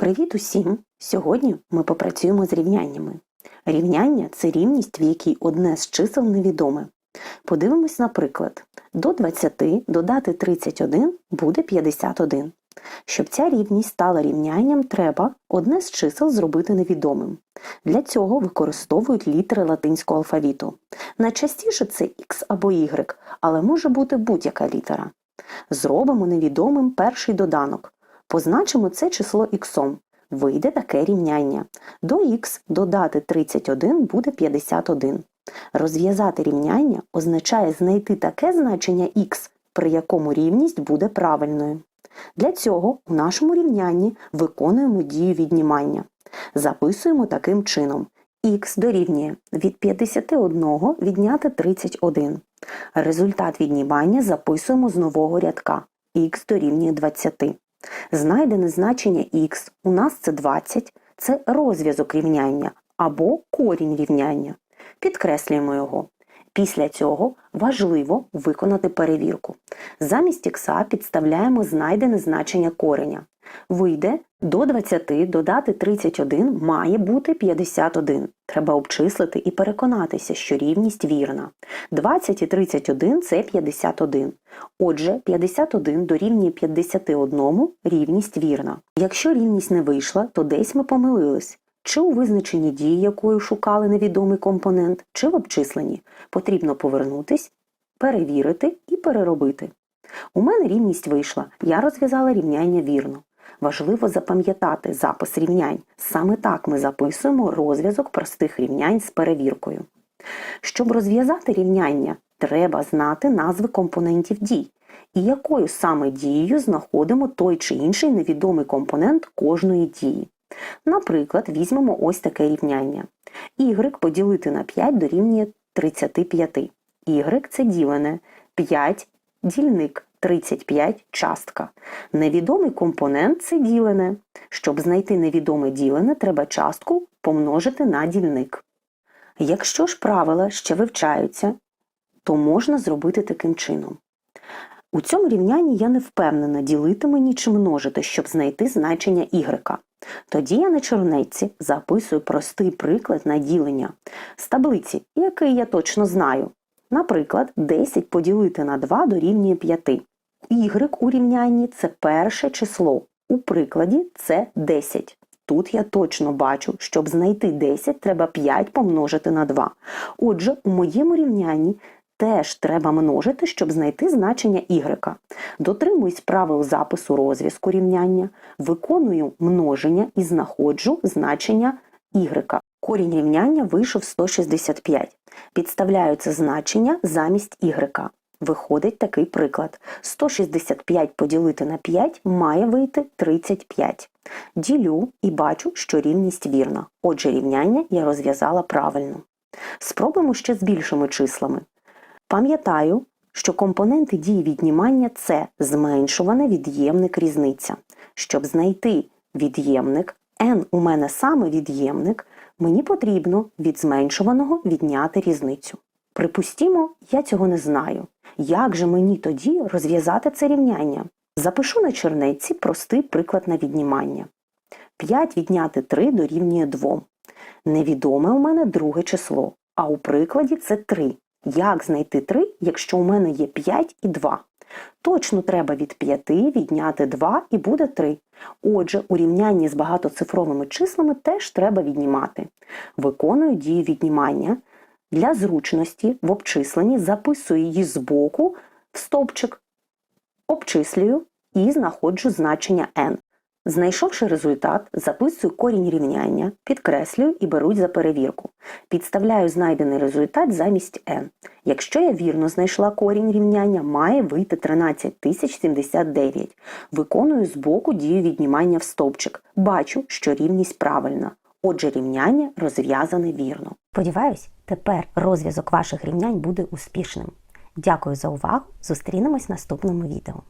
Привіт усім! Сьогодні ми попрацюємо з рівняннями. Рівняння це рівність, в якій одне з чисел невідоме. Подивимось на приклад. До 20 додати 31 буде 51. Щоб ця рівність стала рівнянням, треба одне з чисел зробити невідомим. Для цього використовують літери латинського алфавіту. Найчастіше це X або Y, але може бути будь-яка літера. Зробимо невідомим перший доданок. Позначимо це число х. Вийде таке рівняння. До х додати 31 буде 51. Розв'язати рівняння означає знайти таке значення х, при якому рівність буде правильною. Для цього у нашому рівнянні виконуємо дію віднімання. Записуємо таким чином. х дорівнює від 51 відняти 31. Результат віднімання записуємо з нового рядка. х дорівнює 20. Знайдене значення х у нас це 20, це розв'язок рівняння або корінь рівняння. Підкреслюємо його. Після цього важливо виконати перевірку. Замість х підставляємо знайдене значення кореня. Вийде до 20 додати 31 має бути 51. Треба обчислити і переконатися, що рівність вірна. 20 і 31 це 51. Отже, 51 дорівнює 51 рівність вірна. Якщо рівність не вийшла, то десь ми помилились. Чи у визначенні дії, якою шукали невідомий компонент, чи в обчисленні, потрібно повернутись, перевірити і переробити. У мене рівність вийшла, я розв'язала рівняння вірно. Важливо запам'ятати запис рівнянь. Саме так ми записуємо розв'язок простих рівнянь з перевіркою. Щоб розв'язати рівняння, треба знати назви компонентів дій, і якою саме дією знаходимо той чи інший невідомий компонент кожної дії. Наприклад, візьмемо ось таке рівняння. Y поділити на 5 дорівнює 35. Y – це ділене, 5 – дільник, 35 – частка. Невідомий компонент це ділене. Щоб знайти невідоме ділене, треба частку помножити на дільник. Якщо ж правила ще вивчаються, то можна зробити таким чином. У цьому рівнянні я не впевнена, ділити мені чи множити, щоб знайти значення y. Тоді я на чорнетці записую простий приклад на ділення з таблиці, який я точно знаю. Наприклад, 10 поділити на 2 дорівнює 5. Y у рівнянні це перше число. У прикладі це 10. Тут я точно бачу, щоб знайти 10, треба 5 помножити на 2. Отже, у моєму рівнянні теж треба множити, щоб знайти значення y. Дотримуюсь правил запису розв'язку рівняння, виконую множення і знаходжу значення y. Корінь рівняння вийшов 165. Підставляю це значення замість y. Виходить такий приклад. 165 поділити на 5 має вийти 35. Ділю і бачу, що рівність вірна. Отже, рівняння я розв'язала правильно. Спробуємо ще з більшими числами. Пам'ятаю, що компоненти дії віднімання це зменшуване від'ємник різниця. Щоб знайти від'ємник, n у мене саме від'ємник, мені потрібно від зменшуваного відняти різницю. Припустімо, я цього не знаю. Як же мені тоді розв'язати це рівняння? Запишу на чернеці простий приклад на віднімання. 5 відняти 3 дорівнює 2. Невідоме у мене друге число, а у прикладі це 3. Як знайти 3, якщо у мене є 5 і 2? Точно треба від 5 відняти 2 і буде 3. Отже, у рівнянні з багатоцифровими числами теж треба віднімати. Виконую дію віднімання. Для зручності в обчисленні записую її збоку в стовпчик, обчислюю і знаходжу значення n. Знайшовши результат, записую корінь рівняння, підкреслюю і беруть за перевірку. Підставляю знайдений результат замість n. Якщо я вірно знайшла корінь рівняння, має вийти 13079. Виконую збоку дію віднімання в стовпчик. Бачу, що рівність правильна. Отже, рівняння розв'язане вірно. Сподіваюсь, тепер розв'язок ваших рівнянь буде успішним. Дякую за увагу! Зустрінемось в наступному відео.